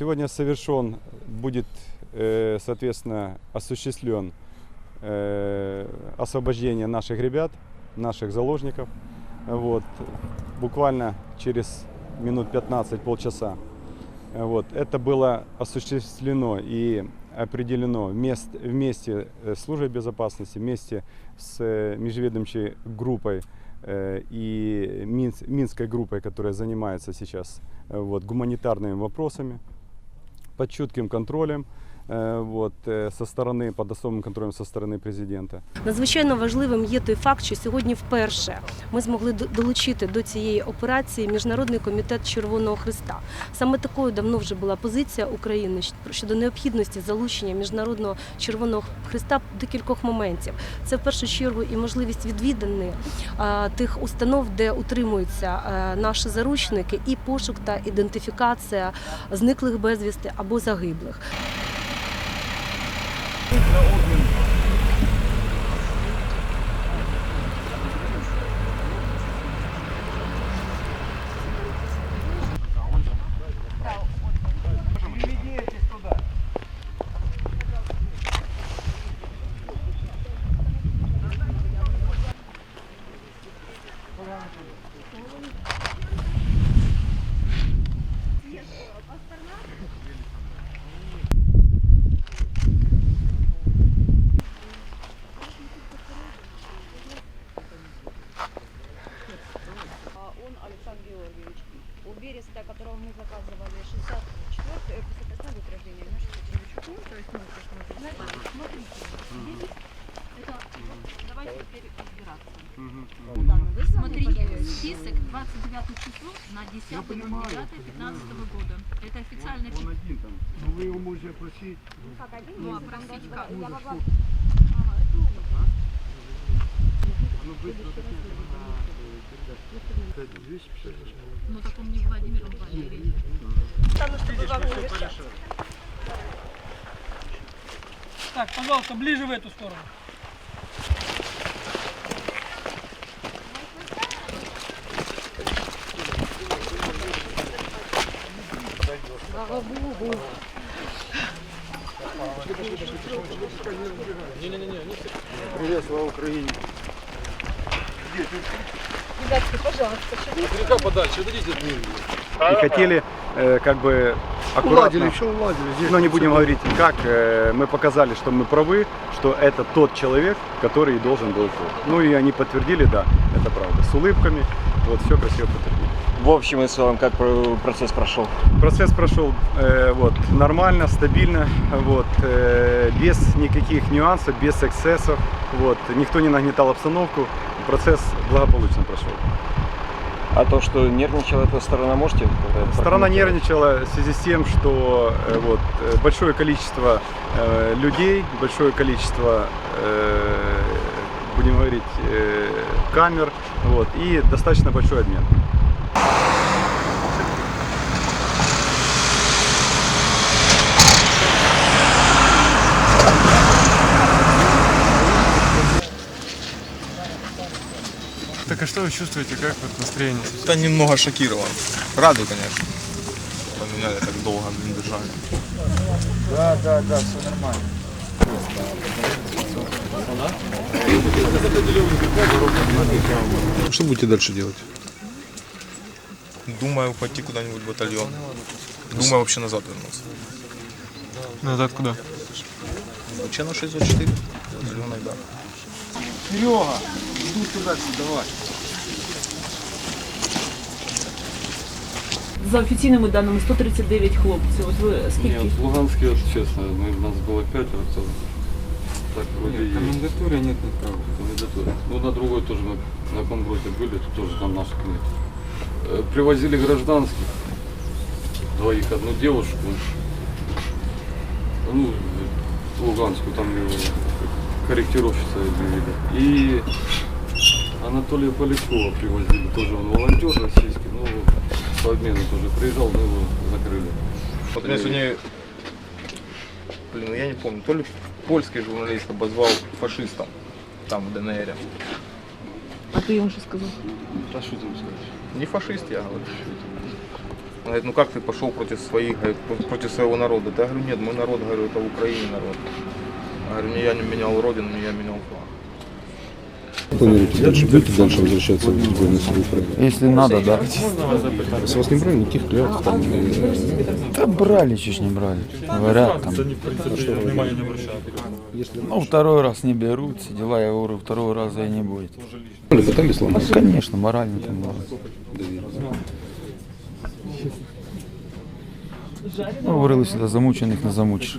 Сегодня совершен, будет, э, соответственно, осуществлен э, освобождение наших ребят, наших заложников. Вот. Буквально через минут 15, полчаса. Вот. Это было осуществлено и определено вместе, вместе с службой безопасности, вместе с э, межведомчей группой э, и Минс- Минской группой, которая занимается сейчас э, вот, гуманитарными вопросами, под чутким контролем вот, э, со стороны, под особым контролем со стороны президента. Надзвичайно важливим є той факт, що сьогодні вперше ми змогли до- долучити до цієї операції Міжнародний комітет Червоного Христа. Саме такою давно вже була позиція України щ- щодо необхідності залучення Міжнародного Червоного Христа до кількох моментів. Це в першу чергу і можливість відвідини а, тих установ, де утримуються е, наші заручники, і пошук та ідентифікація зниклих безвісти або загиблих. А Береста, которого мы заказывали 64 э, после год рождения, наш ну, то есть мы посмотрим. Смотрите, здесь это, давайте теперь разбираться. Мы вызвали, Смотрите, список 29 число на 10 15 года. Это официальный Он один там. Ну вы его можете просить. Ну, как один Ну, а там просить как? я могла- Ну быстро Это 258. Так не пожалуйста, ближе в эту сторону. Привет, слава Украине. И хотели э, как бы Уладили, аккуратно, все уладили. Здесь но не будем говорить как, э, мы показали, что мы правы, что это тот человек, который должен был быть. Ну и они подтвердили, да, это правда, с улыбками, вот все красиво подтвердили. В общем и целом, как про- процесс прошел? Процесс прошел э, вот, нормально, стабильно, вот, э, без никаких нюансов, без эксцессов. Вот, никто не нагнетал обстановку. Процесс благополучно прошел. А то, что нервничала эта сторона, можете? Сторона нервничала в связи с тем, что э, вот, э, большое количество э, людей, большое количество, э, будем говорить, э, камер вот, и достаточно большой обмен. Так а что вы чувствуете, как вот настроение сейчас? Да немного шокирован. Рады, конечно. Что Меня так долго блин, держали. Что будете дальше делать? Думаю, пойти куда-нибудь в батальон. Думаю, вообще назад вернуться. Назад куда? Вообще на 624. Батальон да. Серега, иду туда, давай. За офіційними даними 139 хлопців. От ви Нет, скільки? в Луганске, вот честно, мы, нас было пятеро, то так вроде Нет, и- комендатуре нет никого. комендатуре. Ну, на другой тоже мы на Комброте были, тут тоже там наших нет. Э, Привозили гражданских, двоих, одну девушку, ну, Луганскую, там его корректировщица объявили. И Анатолия Полякова привозили, тоже он волонтер российский, ну, по обмену тоже приезжал, но его закрыли. Вот меня сегодня, блин, я не помню, то ли польский журналист обозвал фашистом там в ДНР. А ти йому що сказав? А что там сказать? Не фашист, я говорю. Он говорит, ну как ты пошел против своих, говорит, про- против своего народа? Да я говорю, нет, мой народ, говорю, это в Украине народ. Я говорю, не я не менял родину, не я менял флаг. Планируете дальше, будете дальше возвращаться в сборную силы Украины? Если надо, да. С вас не брали никаких клятв там? э, Да брали, чуть не брали. Говорят там. Если Ну, второй раз не берут, все дела, я говорю, второго раза и не будет. Или пытались Ну, сломать? конечно, морально там было. Ну, говорили всегда, замучених не замучиш.